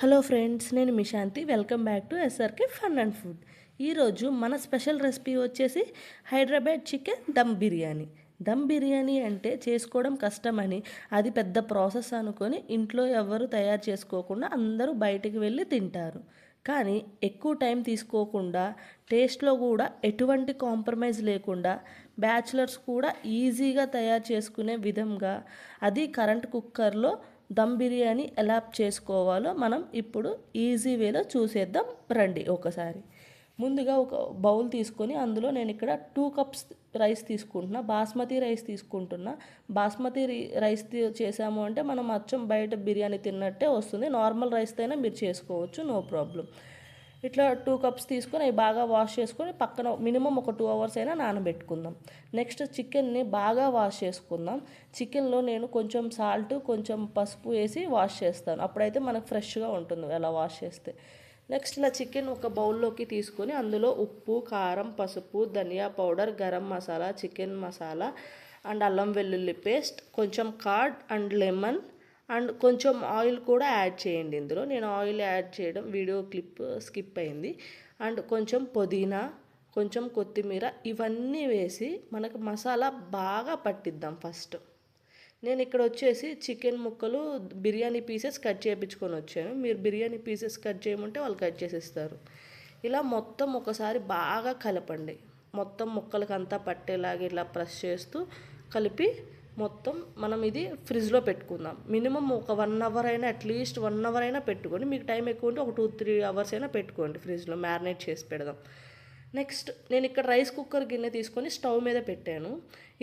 Hello friends నేను Mishanthi welcome back to S R K fun and food. ఈరోజు మన special recipe వచ్చేసి Hyderabad chicken dum biryani. Dum biryani అంటే చేసుకోవడం కష్టమని అది పెద్ద ప్రాసెస్ అనుకొని ఇంట్లో ఎవరు తయారు చేసుకోకుండా అందరూ బయటికి వెళ్ళి తింటారు. కానీ ఎక్కువ టైం తీసుకోకుండా టేస్ట్లో కూడా ఎటువంటి కాంప్రమైజ్ లేకుండా బ్యాచులర్స్ కూడా ఈజీగా తయారు చేసుకునే విధంగా అది కరెంట్ కుక్కర్లో దమ్ బిర్యానీ ఎలా చేసుకోవాలో మనం ఇప్పుడు ఈజీ వేలో చూసేద్దాం. రండి ఒకసారి. ముందుగా ఒక బౌల్ తీసుకొని అందులో నేను ఇక్కడ టూ కప్స్ రైస్ తీసుకుంటున్నా. బాస్మతి రైస్ తీసుకుంటున్నా. బాస్మతి రైస్ చేసాము అంటే మనం అచ్చం బయట బిర్యానీ తిన్నట్టే వస్తుంది. నార్మల్ రైస్తో అయినా మీరు చేసుకోవచ్చు. నో ప్రాబ్లం ఇట్లా టూ కప్స్ తీసుకొని అవి బాగా వాష్ చేసుకొని పక్కన మినిమం ఒక టూ అవర్స్ అయినా నానబెట్టుకుందాం. నెక్స్ట్ చికెన్ని బాగా వాష్ చేసుకుందాం. చికెన్లో నేను కొంచెం సాల్ట్ కొంచెం పసుపు వేసి వాష్ చేస్తాను. అప్పుడైతే మనకు ఫ్రెష్గా ఉంటుంది అలా వాష్ చేస్తే. నెక్స్ట్ ఇలా చికెన్ ఒక బౌల్లోకి తీసుకొని అందులో ఉప్పు కారం పసుపు ధనియా powder garam masala chicken masala and అల్లం వెల్లుల్లి పేస్ట్ కొంచెం కార్డ్ అండ్ లెమన్ అండ్ కొంచెం ఆయిల్ కూడా యాడ్ చేయండి ఇందులో. నేను ఆయిల్ యాడ్ చేయడం వీడియో క్లిప్ స్కిప్ అయింది. అండ్ కొంచెం పుదీనా కొంచెం కొత్తిమీర ఇవన్నీ వేసి మనకు మసాలా బాగా పట్టిద్దాం ఫస్ట్. నేను ఇక్కడ వచ్చేసి చికెన్ ముక్కలు బిర్యానీ పీసెస్ కట్ చేయించుకొని వచ్చాను. మీరు బిర్యానీ పీసెస్ కట్ చేయమంటే వాళ్ళు కట్ చేసేస్తారు. ఇలా మొత్తం ఒకసారి బాగా కలపండి. మొత్తం ముక్కలకి అంతా పట్టేలాగా ఇలా ప్రెస్ చేస్తూ కలిపి మొత్తం మనం ఇది ఫ్రిడ్జ్లో పెట్టుకుందాం. మినిమం ఒక వన్ అవర్ అయినా అట్లీస్ట్ వన్ అవర్ అయినా పెట్టుకోండి. మీకు టైం ఎక్కువ ఉంటే ఒక టూ త్రీ అవర్స్ అయినా పెట్టుకోండి ఫ్రిడ్జ్లో మ్యారినేట్ చేసి పెడదాం. నెక్స్ట్ నేను ఇక్కడ రైస్ కుక్కర్ గిన్నె తీసుకొని స్టవ్ మీద పెట్టాను.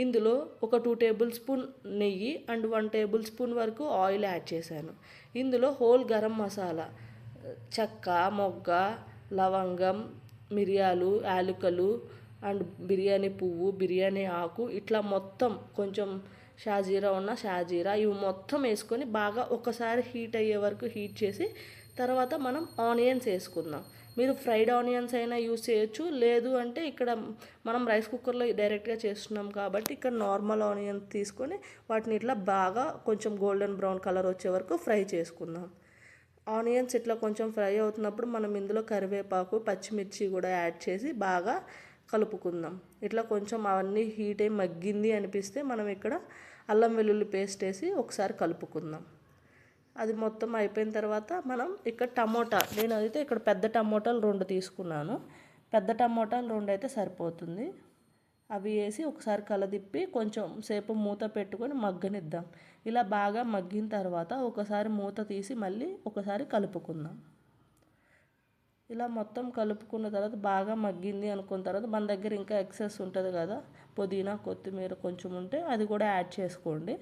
ఇందులో ఒక టూ టేబుల్ స్పూన్ నెయ్యి అండ్ వన్ టేబుల్ స్పూన్ వరకు ఆయిల్ యాడ్ చేశాను. ఇందులో హోల్ గరం మసాలా చెక్క మొగ్గ లవంగం మిరియాలు యాలుకలు అండ్ బిర్యానీ పువ్వు బిర్యానీ ఆకు ఇట్లా మొత్తం కొంచెం షాజీరా ఉన్న షాజీరా ఇవి మొత్తం వేసుకొని బాగా ఒకసారి హీట్ అయ్యే వరకు హీట్ చేసి తర్వాత మనం ఆనియన్స్ వేసుకుందాం. మీరు ఫ్రైడ్ ఆనియన్స్ అయినా యూస్ చేయొచ్చు. లేదు అంటే ఇక్కడ మనం రైస్ కుక్కర్లో డైరెక్ట్గా చేస్తున్నాం కాబట్టి ఇక్కడ నార్మల్ ఆనియన్స్ తీసుకొని వాటిని ఇట్లా బాగా కొంచెం గోల్డెన్ బ్రౌన్ కలర్ వచ్చే వరకు ఫ్రై చేసుకుందాం. ఆనియన్స్ ఇట్లా కొంచెం ఫ్రై అవుతున్నప్పుడు మనం ఇందులో కరివేపాకు పచ్చిమిర్చి కూడా యాడ్ చేసి బాగా కలుపుకుందాం. ఇట్లా కొంచెం అవన్నీ హీట్ అయి మగ్గింది అనిపిస్తే మనం ఇక్కడ అల్లం వెల్లుల్లి పేస్ట్ వేసి ఒకసారి కలుపుకుందాం. అది మొత్తం అయిపోయిన తర్వాత మనం ఇక్కడ టమోటా నేను అయితే ఇక్కడ పెద్ద టమోటాలు రెండు తీసుకున్నాను. పెద్ద టమోటాలు రెండు అయితే సరిపోతుంది. అవి వేసి ఒకసారి కలదిప్పి కొంచెం సేపు మూత పెట్టుకొని మగ్గనిద్దాం. ఇలా బాగా మగ్గిన తర్వాత ఒకసారి మూత తీసి మళ్ళీ ఒకసారి కలుపుకుందాం. ఇలా మొత్తం కలుపుకున్న తర్వాత బాగా మగ్గింది అనుకున్న తర్వాత మన దగ్గర ఇంకా ఎక్సెస్ ఉంటుంది కదా పుదీనా కొత్తిమీర కొంచెం ఉంటే అది కూడా యాడ్ చేసుకోండి.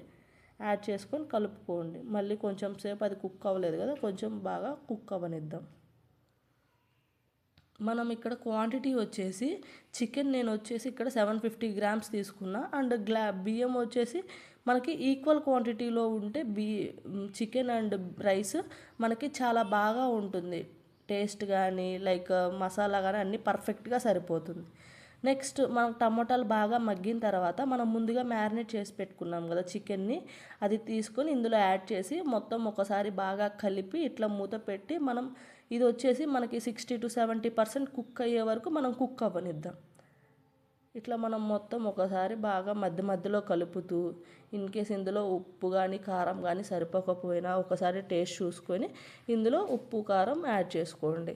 యాడ్ చేసుకొని కలుపుకోండి. మళ్ళీ కొంచెం సేపు అది కుక్ అవ్వలేదు కదా కొంచెం బాగా కుక్ అవ్వనిద్దాం. మనం ఇక్కడ క్వాంటిటీ వచ్చేసి చికెన్ నేను వచ్చేసి ఇక్కడ సెవెన్ ఫిఫ్టీ గ్రామ్స్ తీసుకున్నా. అండ్ గ్లా బియ్యం వచ్చేసి మనకి ఈక్వల్ క్వాంటిటీలో ఉంటే బి చికెన్ అండ్ రైస్ మనకి చాలా బాగా ఉంటుంది. టేస్ట్ కానీ లైక్ మసాలా కానీ అన్నీ పర్ఫెక్ట్గా సరిపోతుంది. నెక్స్ట్ మనం టమోటాలు బాగా మగ్గిన తర్వాత మనం ముందుగా మ్యారినేట్ చేసి పెట్టుకున్నాం కదా చికెన్ని అది తీసుకొని ఇందులో యాడ్ చేసి మొత్తం ఒకసారి బాగా కలిపి ఇట్లా మూత పెట్టి మనం ఇది వచ్చేసి మనకి sixty to seventy percent cook అయ్యే వరకు మనం కుక్ అవ్వనిద్దాం. ఇట్లా మనం మొత్తం ఒకసారి బాగా మధ్య మధ్యలో కలుపుతూ ఇన్ కేస్ ఇందులో ఉప్పు కానీ కారం కానీ సరిపోకపోయినా ఒకసారి టేస్ట్ చూసుకొని ఇందులో ఉప్పు కారం యాడ్ చేసుకోండి.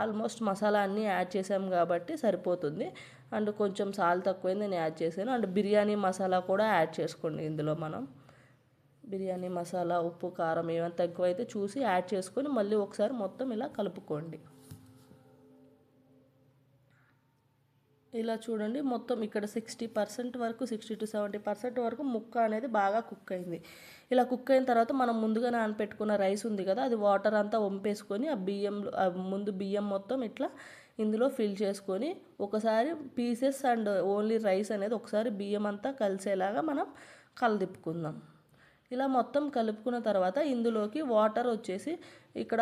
ఆల్మోస్ట్ మసాలా అన్నీ యాడ్ చేసాం కాబట్టి సరిపోతుంది. అండ్ కొంచెం సాల్ తక్కువైంది నేను యాడ్ చేశాను అండ్ బిర్యానీ మసాలా కూడా యాడ్ చేసుకోండి ఇందులో మనం. బిర్యానీ మసాలా ఉప్పు కారం ఏమైనా తక్కువైతే చూసి యాడ్ చేసుకొని మళ్ళీ ఒకసారి మొత్తం ఇలా కలుపుకోండి. ఇలా చూడండి మొత్తం ఇక్కడ సిక్స్టీ పర్సెంట్ వరకు సిక్స్టీ టు సెవెంటీ పర్సెంట్ వరకు ముక్క అనేది బాగా కుక్ అయింది. ఇలా కుక్ అయిన తర్వాత మనం ముందుగా నానపెట్టుకున్న రైస్ ఉంది కదా అది వాటర్ అంతా వంపేసుకొని ఆ బియ్యంలో ముందు బియ్యం మొత్తం ఇట్లా ఇందులో ఫిల్ చేసుకొని ఒకసారి పీసెస్ అండ్ ఓన్లీ రైస్ అనేది ఒకసారి బియ్యం అంతా కలిసేలాగా మనం కలదిప్పుకుందాం. ఇలా మొత్తం కలుపుకున్న తర్వాత ఇందులోకి వాటర్ వచ్చేసి ఇక్కడ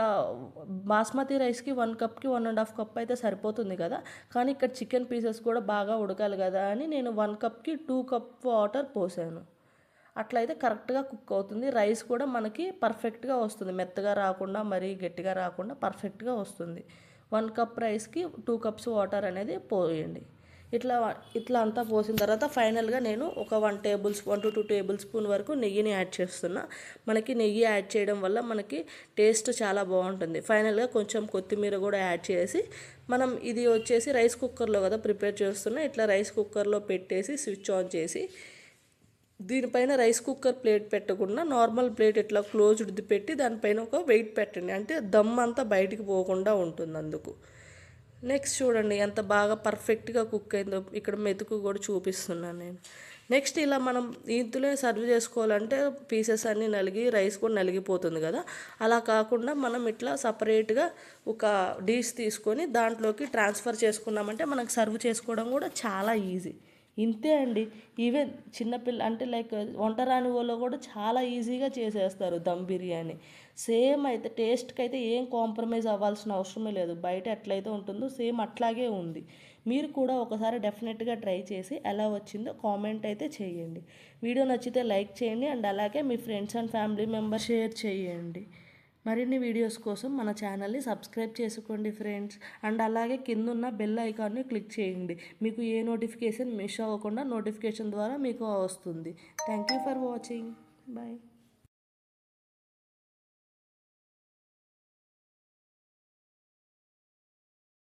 బాస్మతి రైస్కి వన్ కప్కి వన్ అండ్ హాఫ్ కప్ అయితే సరిపోతుంది కదా. కానీ ఇక్కడ చికెన్ పీసెస్ కూడా బాగా ఉడకాలి కదా అని నేను వన్ కప్కి టూ కప్ వాటర్ పోసాను. అట్లయితే కరెక్ట్గా కుక్ అవుతుంది. రైస్ కూడా మనకి పర్ఫెక్ట్గా వస్తుంది. మెత్తగా రాకుండా మరీ గట్టిగా రాకుండా పర్ఫెక్ట్గా వస్తుంది. వన్ కప్ రైస్కి టూ కప్స్ వాటర్ అనేది పోయండి. ఇట్లా ఇట్లా అంతా పోసిన తర్వాత ఫైనల్గా నేను ఒక one table one to two tablespoon వరకు నెయ్యిని యాడ్ చేస్తున్నా. మనకి నెయ్యి యాడ్ చేయడం వల్ల మనకి టేస్ట్ చాలా బాగుంటుంది. ఫైనల్గా కొంచెం కొత్తిమీర కూడా యాడ్ చేసి మనం ఇది వచ్చేసి రైస్ కుక్కర్లో కదా ప్రిపేర్ చేస్తున్నా ఇట్లా రైస్ కుక్కర్లో పెట్టేసి స్విచ్ ఆన్ చేసి దీనిపైన రైస్ కుక్కర్ ప్లేట్ పెట్టకుండా నార్మల్ ప్లేట్ ఇట్లా క్లోజ్డ్ పెట్టి దానిపైన ఒక వెయిట్ పెట్టండి. అంటే దమ్ అంతా బయటికి పోకుండా ఉంటుంది అందుకు నెక్స్ట్ చూడండి ఎంత బాగా పర్ఫెక్ట్గా కుక్ అయిందో. ఇక్కడ మెతుకు కూడా చూపిస్తున్నాను నేను. నెక్స్ట్ ఇలా మనం ఇందులో సర్వ్ చేసుకోవాలంటే పీసెస్ అన్నీ నలిగి రైస్ కూడా నలిగిపోతుంది కదా. అలా కాకుండా మనం ఇట్లా సపరేట్గా ఒక డిష్ తీసుకొని దాంట్లోకి ట్రాన్స్ఫర్ చేసుకున్నామంటే మనకు సర్వ్ చేసుకోవడం కూడా చాలా ఈజీ ఇంతే అండి. ఈవెన్ చిన్నపిల్ల అంటే లైక్ వంట రాని వాళ్ళు కూడా చాలా ఈజీగా చేసేస్తారు దమ్ బిర్యానీ. సేమ్ అయితే టేస్ట్కి అయితే ఏం కాంప్రమైజ్ అవ్వాల్సిన అవసరమే లేదు. బయట ఎట్లయితే ఉంటుందో సేమ్ అట్లాగే ఉంది. మీరు కూడా ఒకసారి డెఫినెట్గా ట్రై చేసి ఎలా వచ్చిందో కామెంట్ అయితే చేయండి. వీడియో నచ్చితే లైక్ చేయండి అండ్ అలాగే మీ friends and family member share చేయండి. మరిన్ని వీడియోస్ కోసం మన ఛానల్ని సబ్స్క్రైబ్ చేసుకోండి ఫ్రెండ్స్. అండ్ అలాగే కింద ఉన్న బెల్ ఐకాన్ని క్లిక్ చేయండి. మీకు ఏ నోటిఫికేషన్ మిస్ అవ్వకుండా నోటిఫికేషన్ ద్వారా మీకు వస్తుంది. Thank you for watching. Bye.